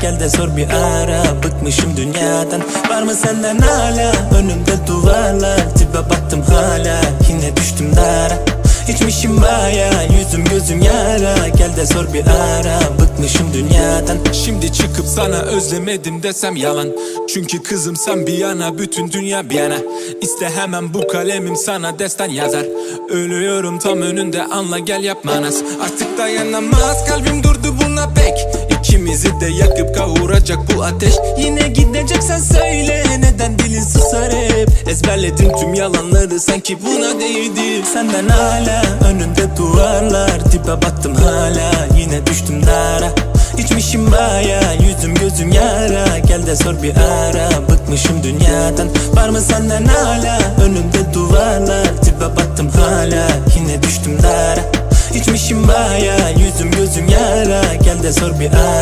Gel de sor bir ara. Bıkmışım dünyadan. Var mı senden hala? Önümde duvarlar. Tipe baktım hala. Yine düştüm dara. İçmişim baya. Yüzüm gözüm yara. Gel de sor bir ara. Bıkmışım dünyadan. Şimdi çıkıp sana özlemedim desem yalan. Çünkü kızım sen bir yana bütün dünya bir yana. İste hemen bu kalemim sana destan yazar. Ölüyorum tam önünde anla gel yapma nas Artık dayanamaz kalbim durdu buna pek İkimizi de yakıp kavuracak bu ateş. Yine gideceksen söyle Neden dilin susar hep? Ezberledim tüm yalanları sanki buna değdi. Senden hala önünde duvarlar Tipe baktım hala. Yine düştüm dara İçmişim baya. Yüzüm gözüm yara Gel de sor bir ara. Bıkmışım dünyadan Var mı senden hala? Önünde duvarlar Tipe baktım hala. Yine düştüm dara İçmişim baya. Yüzüm gözüm yara Gel de sor bir ara